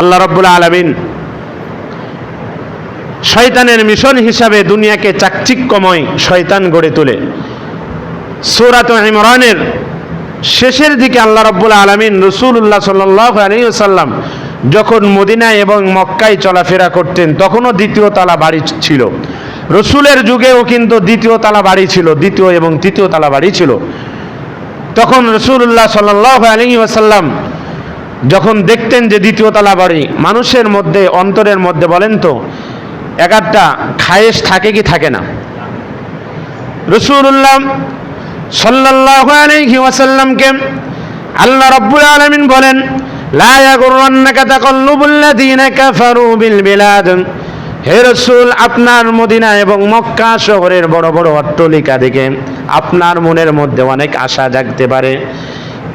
আল্লাহ রব্বুল আলমিন শয়তানের মিশন হিসাবে দুনিয়াকে চাকচিক্যময় শয়তান গড়ে তোলে। সৌরাত ইমরানের শেষের দিকে আল্লাহ রব্বুল আলমিন রসুল্লাহ সাল্লাহ আলিয়াল্লাম যখন মদিনায় এবং মক্কায় চলাফেরা করতেন, তখনও দ্বিতীয় তালা বাড়ি ছিল। রসুলের যুগেও কিন্তু দ্বিতীয় তালা বাড়ি ছিল, দ্বিতীয় এবং তৃতীয় তালা বাড়ি ছিল। তখন রসুল্লাহ সাল্লাহ আলী আসাল্লাম যখন দেখতেন যে দ্বিতীয় তালা বাড়ি মানুষের মধ্যে, অন্তরের মধ্যে বলেন তো এক একটা খায়েশ থাকে কি থাকে না? রসুল্লাহ সাল্লাহ আলহি আল্লাহ রব্বুল আলমিন বলেন হে রসুল, আপনার মদিনা এবং মক্কা শহরের বড় বড় অট্টলিকা দেখে আপনার মনের মধ্যে অনেক আশা জাগতে পারে।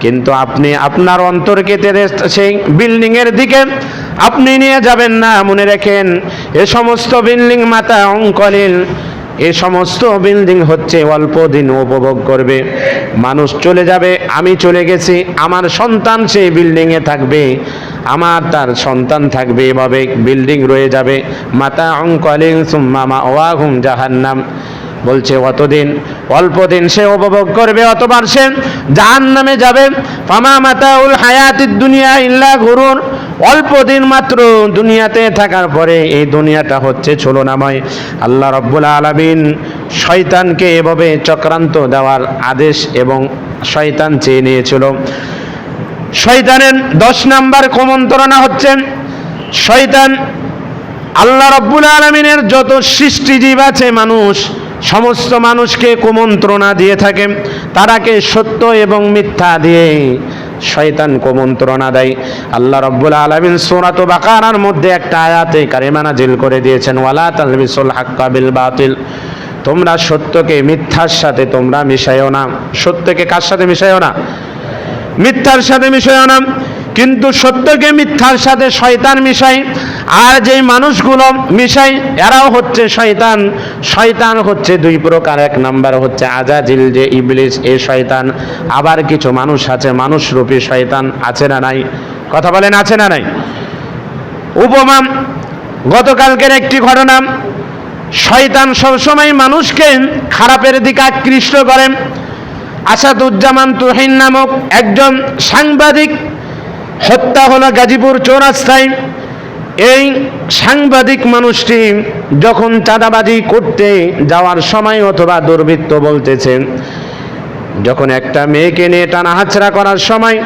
কিন্তু আপনি আপনার অন্তরকে তেরে সেই বিল্ডিংয়ের দিকে আপনি নিয়ে যাবেন না, মনে রাখেন, এ সমস্ত বিল্ডিং মাতা অঙ্কলিল, এ সমস্ত বিল্ডিং হচ্ছে অল্প দিন উপভোগ করবে। মানুষ চলে যাবে, আমি চলে গেছি, আমার সন্তান সেই বিল্ডিংয়ে থাকবে, আমার তার সন্তান থাকবে এভাবে বিল্ডিং রয়ে যাবে। মাতা অঙ্কলিং সুম্মামা ওয়াহুম জাহান্নাম। বলছে, অতদিন অল্প দিন সে উপভোগ করবে, অতবার সে জাহান নামে যাবে। ফামা মাতাউল হায়াতির দুনিয়া ইল্লা ঘুরুন অল্প দিন মাত্র দুনিয়াতে থাকার পরে এই দুনিয়াটা হচ্ছে ছলনাময়। আল্লাহ রব্বুল আলমিন শয়তানকে এভাবে চক্রান্ত দেওয়ার আদেশ এবং শয়তান চেয়ে নিয়েছিল। শয়তানের দশ নাম্বার কুমন্ত্রণা হচ্ছেন শয়তান, আল্লাহ রব্বুল আলমিনের যত সৃষ্টিজীব আছে মানুষ সমস্ত মানুষকে কুমন্ত্রণা দিয়ে থাকে। তারাকে সত্য এবং মিথ্যা দিয়ে শয়তান কুমন্ত্রণা দেয়। আল্লাহ রব্বুল আলমিন সোরাত বাকারার মধ্যে একটা আয়াতে কারিমানা জিল করে দিয়েছেন, ওয়ালা তালবিসুল হাক্কা বিল বাতিল। তোমরা সত্যকে মিথ্যার সাথে তোমরা মিশাইও না। সত্যকে কার সাথে মিশাইও না? মিথ্যার সাথে মিশাইও না। কিন্তু সত্যকে মিথ্যার সাথে শয়তান মিশাই আর যেই মানুষগুলো মিশাই এরাও হচ্ছে শয়তান। শয়তান হচ্ছে দুই প্রকার। এক নাম্বার হচ্ছে আজাজিল, যে ইবলিস, এ শয়তান। আবার কিছু মানুষ আছে, মানুষরূপী শয়তান আছে না নাই? কথা বলেন, আছে না নাই? উপমা, গতকালকের একটি ঘটনা, শয়তান সবসময় মানুষকে খারাপের দিকে আকৃষ্ট করেন আসাদুজ্জামান তুহিন নামক একজন সাংবাদিক হত্যা হলো গাজীপুর চৌরাস্তায় এই সাংবাদিক মানুষটি যখন চাঁদাবাজি করতে যাওয়ার সময় অথবা দুর্বৃত্ত বলতেছেন, যখন একটা মেয়েকে নিয়ে টানা হাচড়া করার সময়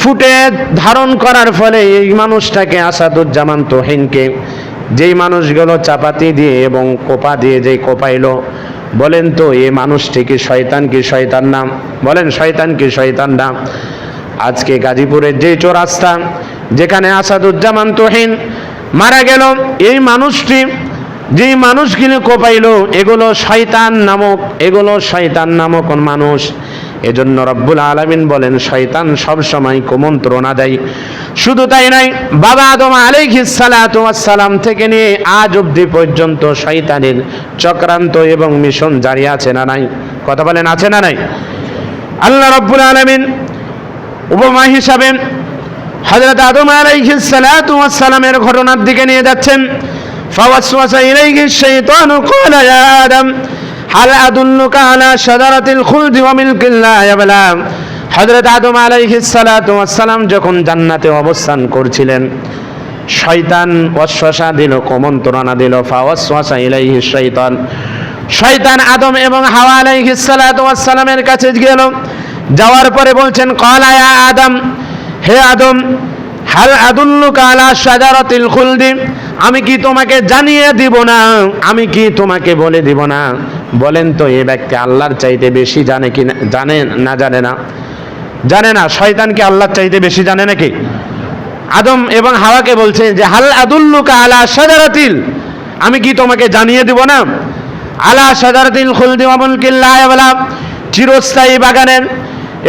ফুটে ধারণ করার ফলে এই মানুষটাকে আসাদুজ্জামান তোহিনকে যেই মানুষগুলো চাপাতি দিয়ে এবং কোপা দিয়ে যেই কোপাইল, বলেন তো এই মানুষটি কি শয়তান কি শয়তান নাম বলেন, শয়তান কি শয়তান নাম আজকে গাজীপুরের যে চোরাস্তা, যেখানে আসাদুজ্জামান তোহিন মারা গেল, এই মানুষটি, যেই মানুষগুলো কোপাইল, এগুলো শয়তান নামক, এগুলো শয়তান নামক মানুষ। এজন্য রব্বুল আলমিন বলেন, শয়তান সব সময় কুমন্ত্রণা দেয়। শুধু তাই নয়, বাবা আদম আলাইহিসালাম থেকে নিয়ে আজ অবধি পর্যন্ত শয়তানের চক্রান্ত এবং মিশন জারি আছে না নাই? কথা বলেন, আছে না নাই? আল্লাহ রব্বুল আলমিন উপমা হিসাবে হজরত আদম আলাইহিসালামের ঘটনার দিকে নিয়ে যাচ্ছেন فوسوس إليه الشيطان قال يا آدم هل أدلك على شجرة الخلد وملك لا يبلى হজরত আদম আলাইহিসালাম যখন জান্নাতে অবস্থান করছিলেন শয়তান অশ্বাসা দিল কমন্ত্রণা দিল ফাওয়াসওয়াসা ইলাইহি শয়তান শয়তান আদম এবং হাওয়া আলাইহিসসালামের কাছে গেল যাওয়ার পরে বলছেন, কলা ইয়া আদম, হে আদম, হাল আদুল্লুকা আলা শাজারাতিল খুলদি, আমি কি তোমাকে জানিয়ে দিব না? আমি কি তোমাকে বলে দিব না? বলেন তো, এ ব্যক্তি আল্লাহর চাইতে বেশি জানে কি জানে না জানে না। জানে না, শয়তান কি আল্লাহর চাইতে বেশি জানে নাকি? আদম এবং হাওয়াকে বলছে যে, হাল আদুল্লুকা আলা শাজারাতিল, আমি কি তোমাকে জানিয়ে দিব না? আলা শাজারাতিল খুলদি ওয়ামুল কিল্লা চিরস্থায়ী বাগানের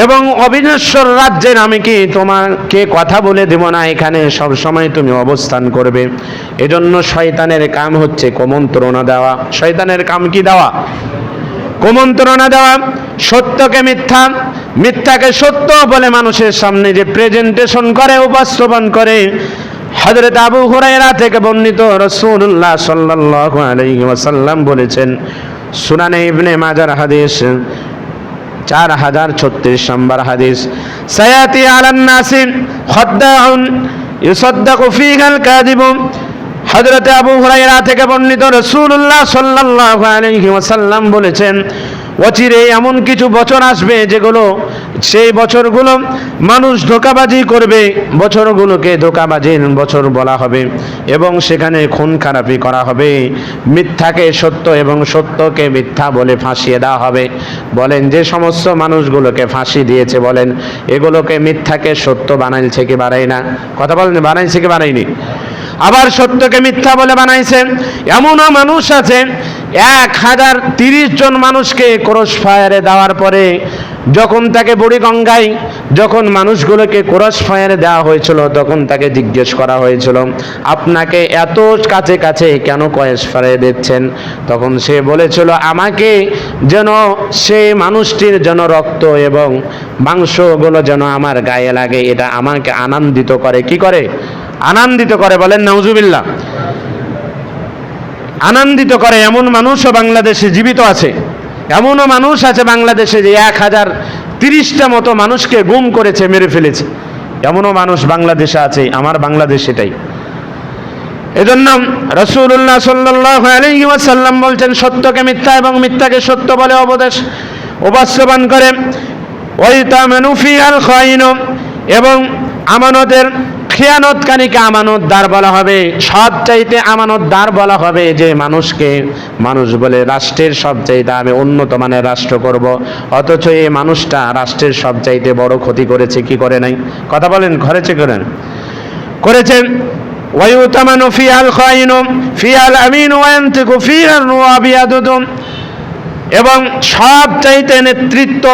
এবং অবিনশ্বর রাজ্যের আমি কি তোমাকে কথা বলে দেব না? এখানে সব সময় তুমি অবস্থান করবে। এজন্য শয়তানের কাম হচ্ছে কুমন্ত্রণা দেওয়া। শয়তানের কাম কি দেওয়া? কুমন্ত্রণা দেওয়া। সত্যকে মিথ্যা, মিথ্যাকে সত্য বলে মানুষের সামনে যে প্রেজেন্টেশন করে, উপস্থাপন করে, হযরত আবু হুরায়রা থেকে বর্ণিত রাসূলুল্লাহ সাল্লাল্লাহু আলাইহি ওয়াসাল্লাম বলেছেন, সুনানে ইবনে মাজার হাদিস চার হাজার ছত্রিশ নম্বর হাদিস। সায়াতি আলান নাসিম খদ্দাউন ইউসদ্দাকু ফিহাল কাযিবু হযরতে আবু হুরায়রা থেকে বর্ণিত রসুল্লাহ সাল্লাল্লাহু আলাইহি ওয়াসাল্লাম বলেছেন, অচিরে এমন কিছু বছর আসবে যেগুলো, সেই বছরগুলো মানুষ ধোকাবাজি করবে, বছরগুলোকে ধোকাবাজির বছর বলা হবে এবং সেখানে খুন খারাপি করা হবে। মিথ্যাকে সত্য এবং সত্যকে মিথ্যা বলে ফাঁসিয়ে দেওয়া হবে। বলেন, যে সমস্ত মানুষগুলোকে ফাঁসি দিয়েছে, বলেন, এগুলোকে মিথ্যাকে সত্য বানাইছে কি বানাই না? কথা বলেন, বানাইছে কি বানাইনি আবার সত্যকে মিথ্যা বলে বানাইছে এমনও মানুষ আছে, এক হাজার তিরিশ জন মানুষকে ক্রস ফায়ারে দেওয়ার পরে যখন তাকে বুড়িগঙ্গায় যখন মানুষগুলোকে ক্রস ফায়ারে দেওয়া হয়েছিল, তখন তাকে জিজ্ঞেস করা হয়েছিল, আপনাকে এত কাছে কাছে কেন ক্রস ফায়ারে দিচ্ছেন? তখন সে বলেছিল, আমাকে যেন সে মানুষটির যেন রক্ত এবং মাংসগুলো যেন আমার গায়ে লাগে, এটা আমাকে আনন্দিত করে। কি করে? আনন্দিত করে বলেন, নাউজুবিল্লাহ। আনন্দিত করে এমন মানুষও বাংলাদেশে জীবিত আছে। এমনও মানুষ আছে বাংলাদেশে যে এক হাজার তিরিশটা মতো মানুষকে গুম করেছে, মেরে ফেলেছে। এমনও মানুষ বাংলাদেশে আছে, আমার বাংলাদেশ এটাই। এজন্য রসুল্লাহ ওয়াসাল্লাম বলছেন, সত্যকে মিথ্যা এবং মিথ্যাকে সত্য বলে অবদেশ উপাস্যবান করে। ওই তামেনুফি আল খাইন এবং আমানতের খেয়ানতকারীকে আমানতদার বলা হবে সবচাইতে আমানতদার বলা হবে যে মানুষকে মানুষ বলে রাষ্ট্রের সবচাইতে আমি উন্নত মানের রাষ্ট্র করব অথচ এই মানুষটা রাষ্ট্রের সবচাইতে বড় ক্ষতি করেছে কি করে নাই কথা বলেন ঘরেছে করেন করেছেন ويؤتمن فيها الخائن فيها الأمين وينطق فيها الروابيض এবং সব চাইতে নেতৃত্ব,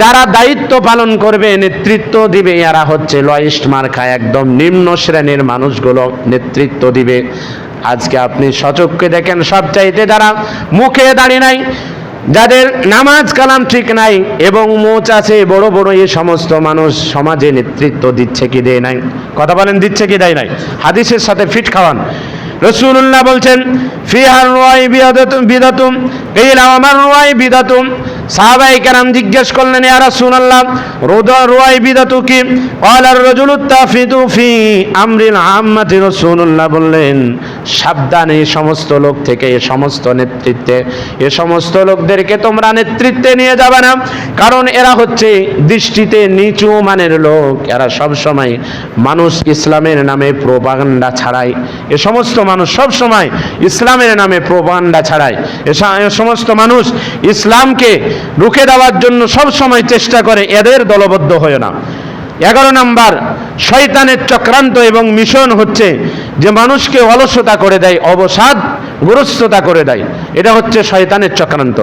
যারা দায়িত্ব পালন করবে, নেতৃত্ব দিবে, এরা হচ্ছে লয়েস্ট মার্কা, একদম নিম্ন শ্রেণির মানুষগুলো নেতৃত্ব দিবে। আজকে আপনি সচক্ষে দেখেন, সব চাইতে যারা মুখে দাঁড়িয়ে নাই, যাদের নামাজ কালাম ঠিক নাই এবং মোচ আছে, বড় বড় এই সমস্ত মানুষ সমাজে নেতৃত্ব দিচ্ছে কি দেয় নাই? কথা বলেন, দিচ্ছে কি দেয় নাই? হাদিসের সাথে ফিট খাওয়ান। রসুল্লাহ বলছেন ফিহার রোয়াই বিদাতুম। কেইলা, আমার রোয়াই বিদাতুম। সাহাবাই কেরাম জিজ্ঞেস করলেন, ইয়া রাসূলুল্লাহ, রোদা রোয়াই বিদাতু কি? ক্বালার রাজুলু তাফিদু ফি আমরিল আম্মাতি, রাসূলুল্লাহ বললেন, সাবধান এই সমস্ত লোক থেকে এই সমস্ত নেতৃত্বে, এ সমস্ত লোকদেরকে তোমরা নেতৃত্বে নিয়ে যাবে না। কারণ এরা হচ্ছে দৃষ্টিতে নিচু মানের লোক। এরা সব সময় মানুষ ইসলামের নামে প্রোপাগান্ডা ছাড়ায় এ সমস্ত মানুষ সব সময় ইসলামের নামে প্রবান্ডা ছাড়ায়। এ সমস্ত মানুষ ইসলামকে রুখে দেওয়ার জন্য সব সময় চেষ্টা করে, এদের দলবদ্ধ হয় না। এগারো নাম্বার, শয়তানের চক্রান্ত এবং মিশন হচ্ছে যে মানুষকে অলসতা করে দেয়, অবসাদ গ্রস্ততা করে দেয়। এটা হচ্ছে শয়তানের চক্রান্ত।